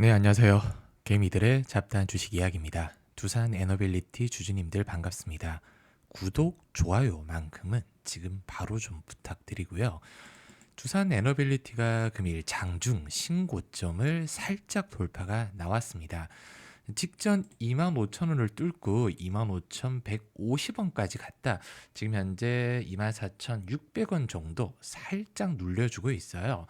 네, 안녕하세요. 개미들의 잡다한 주식 이야기입니다. 두산 에너빌리티 주주님들 반갑습니다. 구독, 좋아요만큼은 지금 바로 좀 부탁드리고요. 두산 에너빌리티가 금일 장중 신고점을 살짝 돌파가 나왔습니다. 직전 25,000원을 뚫고 25,150원까지 갔다. 지금 현재 24,600원 정도 살짝 눌려주고 있어요.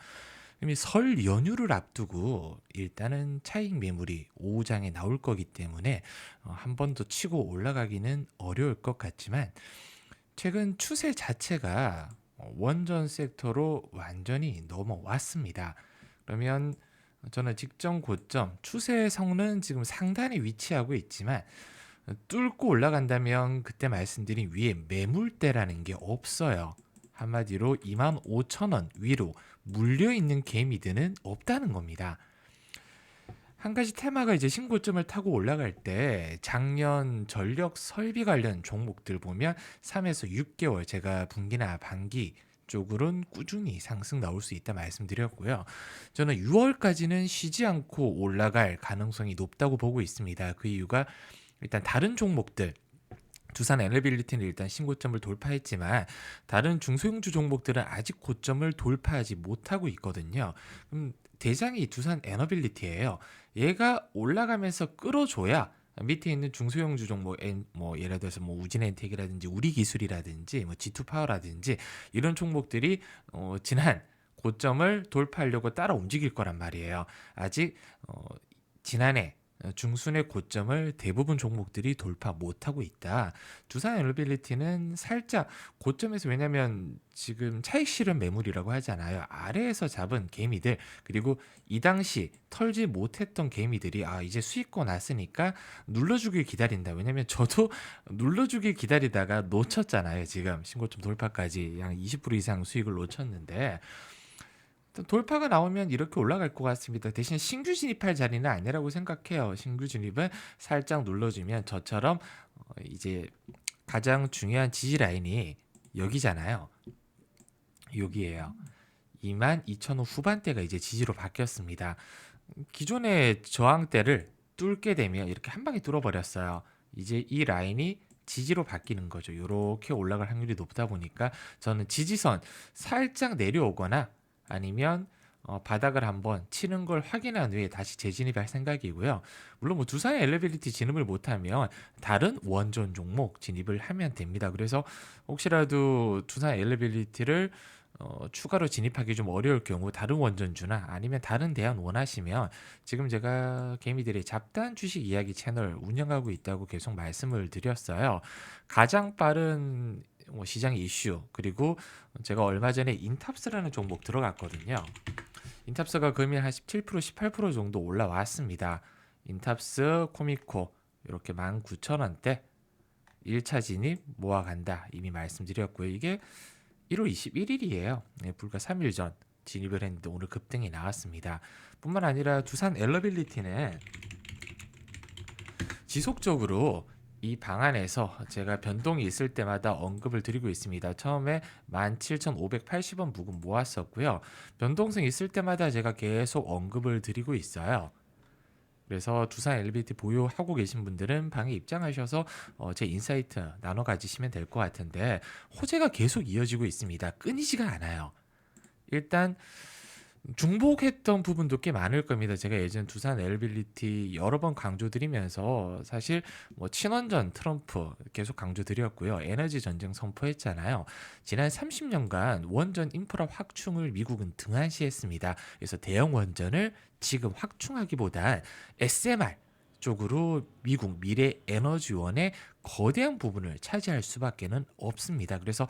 이미 설 연휴를 앞두고 일단은 차익 매물이 5장에 나올 거기 때문에 어, 한번 더 치고 올라가기는 어려울 것 같지만 최근 추세 자체가 어, 원전 섹터로 완전히 넘어왔습니다. 그러면 저는 직전 고점 추세성은 지금 상단에 위치하고 있지만 어, 뚫고 올라간다면 그때 말씀드린 위에 매물대라는 게 없어요. 한마디로 25,000원 위로 물려 있는 개미들은 없다는 겁니다. 한 가지 테마가 이제 신고점을 타고 올라갈 때 작년 전력 설비 관련 종목들 보면 3에서 6개월 제가 분기나 반기 쪽으로는 꾸준히 상승 나올 수 있다 말씀드렸고요. 저는 6월까지는 쉬지 않고 올라갈 가능성이 높다고 보고 있습니다. 그 이유가 일단 다른 종목들 두산 에너빌리티는 일단 신고점을 돌파했지만 다른 중소형주 종목들은 아직 고점을 돌파하지 못하고 있거든요. 그럼 대장이 두산 에너빌리티예요. 얘가 올라가면서 끌어줘야 밑에 있는 중소형주 종목 엔- 뭐 예를 들어서 뭐 우진엔텍이라든지 우리기술이라든지 뭐 G2파워라든지 이런 종목들이 어 지난 고점을 돌파하려고 따라 움직일 거란 말이에요. 아직 어 지난해 어, 중순의 고점을 대부분 종목들이 돌파 못하고 있다. 두산 엘빌리티는 살짝 고점에서 왜냐면 지금 차익 실현 매물이라고 하잖아요. 아래에서 잡은 개미들 그리고 이 당시 털지 못했던 개미들이 아 이제 수익권 왔으니까 눌러주길 기다린다. 왜냐면 저도 눌러주길 기다리다가 놓쳤잖아요. 지금 신고점 돌파까지 약 20% 이상 수익을 놓쳤는데 돌파가 나오면 이렇게 올라갈 것 같습니다. 대신 신규 진입할 자리는 아니라고 생각해요. 신규 진입은 살짝 눌러주면 저처럼 어, 이제 가장 중요한 지지 라인이 여기잖아요. 여기에요. 22,000원 후반대가 이제 지지로 바뀌었습니다. 기존의 저항대를 뚫게 되면 이렇게 한 방에 뚫어버렸어요. 이제 이 라인이 지지로 바뀌는 거죠. 이렇게 올라갈 확률이 높다 보니까 저는 지지선 살짝 내려오거나 아니면 어, 바닥을 한번 치는 걸 확인한 후에 다시 재진입할 생각이고요. 물론 뭐 두산의 엘리빌리티 진입을 못하면 다른 원전 종목 진입을 하면 됩니다. 그래서 혹시라도 두산 엘리빌리티를 어, 추가로 진입하기 좀 어려울 경우 다른 원전주나 아니면 다른 대안 원하시면 지금 제가 개미들의 잡다한 주식 이야기 채널 운영하고 있다고 계속 말씀을 드렸어요. 가장 빠른 뭐 시장 이슈 그리고 제가 얼마 전에 인탑스라는 종목 들어갔거든요. 인탑스가 금일 한 17% 18% 정도 올라왔습니다. 인탑스 코미코 이렇게 19,000원대 1차 진입 모아간다 이미 말씀드렸고요. 이게 1월 21일이에요. 네, 불과 3일 전 진입을 했는데 오늘 급등이 나왔습니다. 뿐만 아니라 두산 엘러빌리티는 지속적으로 이 방안에서 제가 변동이 있을 때마다 언급을 드리고 있습니다. 처음에 17,580원 부근 모았었고요. 변동성 있을 때마다 제가 계속 언급을 드리고 있어요. 그래서 두산 엘리베이터 보유하고 계신 분들은 방에 입장하셔서 어, 제 인사이트 나눠 가지시면 될 것 같은데 호재가 계속 이어지고 있습니다. 끊이지가 않아요. 일단 중복했던 부분도 꽤 많을 겁니다. 제가 예전 두산 엘빌리티 여러 번 강조드리면서 사실 뭐 친원전 트럼프 계속 강조드렸고요. 에너지 전쟁 선포했잖아요. 지난 30년간 원전 인프라 확충을 미국은 등한시했습니다. 그래서 대형 원전을 지금 확충하기보단 SMR 쪽으로 미국 미래 에너지원의 거대한 부분을 차지할 수밖에는 없습니다. 그래서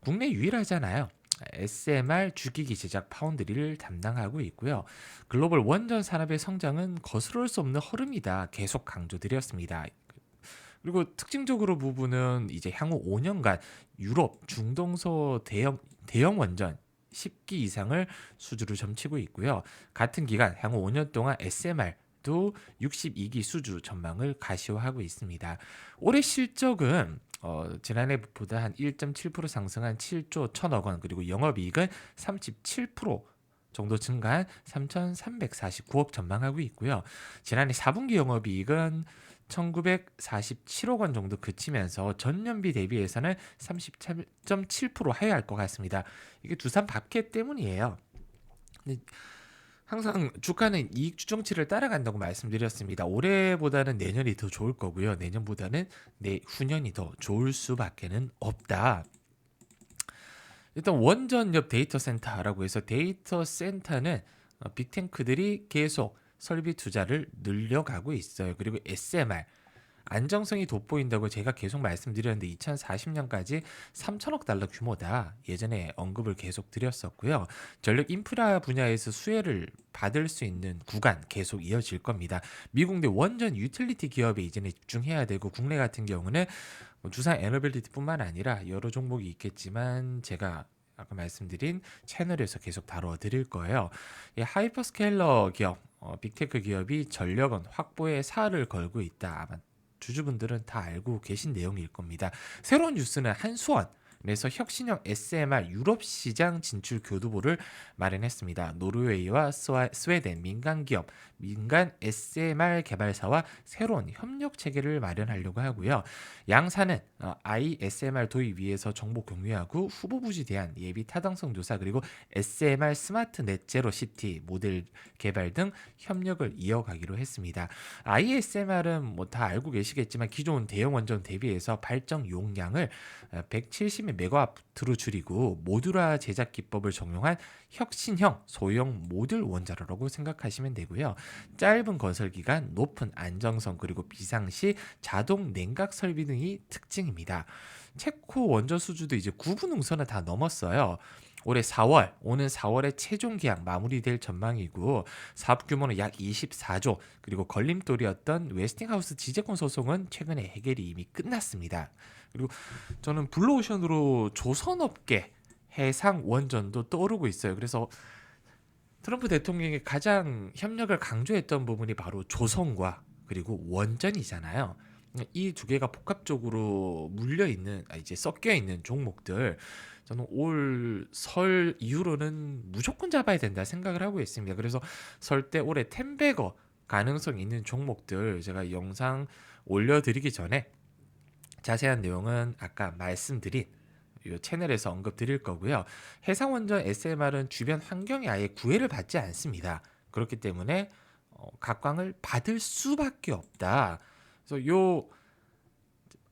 국내 유일하잖아요. SMR 주기기 제작 파운드리를 담당하고 있고요. 글로벌 원전 산업의 성장은 거스를 수 없는 흐름이다. 계속 강조드렸습니다. 그리고 특징적으로 부분은 이제 향후 5년간 유럽 중동서 대형 대형 원전 10기 이상을 수주로 점치고 있고요. 같은 기간 향후 5년 동안 SMR 도 62기 수주 전망을 가시화하고 있습니다. 올해 실적은 어, 지난해보다 한 1.7% 상승한 7조 1천억 원 그리고 영업이익은 37% 정도 증가한 3,349억 전망하고 있고요. 지난해 4분기 영업이익은 1,947억 원 정도 그치면서 전년비 대비해서는 37.7% 하회할 것 같습니다. 이게 두산 밥켓 때문이에요. 항상 주가는 이익 추정치를 따라간다고 말씀드렸습니다. 올해보다는 내년이 더 좋을 거고요. 내년보다는 내 후년이 더 좋을 수밖에는 없다. 일단 원전 옆 데이터 센터라고 해서 데이터 센터는 어, 빅탱크들이 계속 설비 투자를 늘려가고 있어요. 그리고 SMR 안정성이 돋보인다고 제가 계속 말씀드렸는데 2040년까지 3천억 달러 규모다. 예전에 언급을 계속 드렸었고요. 전력 인프라 분야에서 수혜를 받을 수 있는 구간 계속 이어질 겁니다. 미국 내 원전 유틸리티 기업에 이제는 집중해야 되고 국내 같은 경우는 뭐 두산 에너빌리티뿐만 아니라 여러 종목이 있겠지만 제가 아까 말씀드린 채널에서 계속 다뤄 드릴 거예요. 이 하이퍼스케일러 기업, 어, 빅테크 기업이 전력은 확보에 사활을 걸고 있다. 아마 주주분들은 다 알고 계신 내용일 겁니다. 새로운 뉴스는 한수원 그래서 혁신형 SMR 유럽 시장 진출 교두보를 마련했습니다. 노르웨이와 스웨덴 민간 기업, 민간 SMR 개발사와 새로운 협력 체계를 마련하려고 하고요. 양사는 어, ISMR 도입 위해서 정보 공유하고 후보 부지 대한 예비 타당성 조사 그리고 SMR 스마트 넷제로 시티 모델 개발 등 협력을 이어가기로 했습니다. ISMR은 뭐 다 알고 계시겠지만 기존 대형 원전 대비해서 발전 용량을 170 메가와트로 줄이고 모듈화 제작 기법을 적용한 혁신형 소형 모듈 원자로라고 생각하시면 되고요. 짧은 건설 기간, 높은 안정성 그리고 비상시 자동 냉각 설비 등이 특징입니다. 체코 원전 수주도 이제 9분 능선을 다 넘었어요. 올해 4월, 오는 4월에 최종 계약 마무리될 전망이고 사업 규모는 약 24조, 그리고 걸림돌이었던 웨스팅하우스 지재권 소송은 최근에 해결이 이미 끝났습니다. 그리고 저는 블루오션으로 조선업계 해상 원전도 떠오르고 있어요. 그래서 트럼프 대통령이 가장 협력을 강조했던 부분이 바로 조선과 그리고 원전이잖아요. 이 두 개가 복합적으로 물려 있는 아, 이제 섞여 있는 종목들 저는 올 설 이후로는 무조건 잡아야 된다 생각을 하고 있습니다. 그래서 설 때 올해 텐베거 가능성 있는 종목들 제가 영상 올려드리기 전에 자세한 내용은 아까 말씀드린 이 채널에서 언급 드릴 거고요. 해상원전 SMR은 주변 환경에 아예 구애를 받지 않습니다. 그렇기 때문에 어, 각광을 받을 수밖에 없다. 그래서 요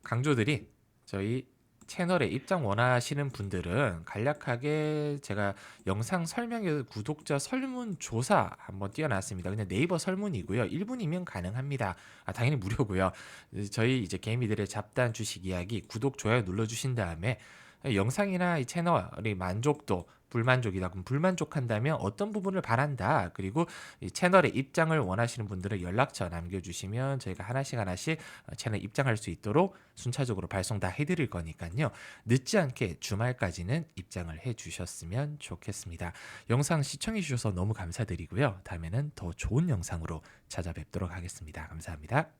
강조들이 저희 채널에 입장 원하시는 분들은 간략하게 제가 영상 설명에 구독자 설문 조사 한번 띄워놨습니다. 그냥 네이버 설문이고요. 1분이면 가능합니다. 아, 당연히 무료고요. 저희 이제 개미들의 잡단 주식 이야기 구독 좋아요 눌러주신 다음에 영상이나 이 채널의 만족도 불만족이다. 그럼 불만족한다면 어떤 부분을 바란다. 그리고 이 채널의 입장을 원하시는 분들은 연락처 남겨주시면 저희가 하나씩 하나씩 어, 채널 입장할 수 있도록 순차적으로 발송 다 해드릴 거니까요. 늦지 않게 주말까지는 입장을 해주셨으면 좋겠습니다. 영상 시청해 주셔서 너무 감사드리고요. 다음에는 더 좋은 영상으로 찾아뵙도록 하겠습니다. 감사합니다.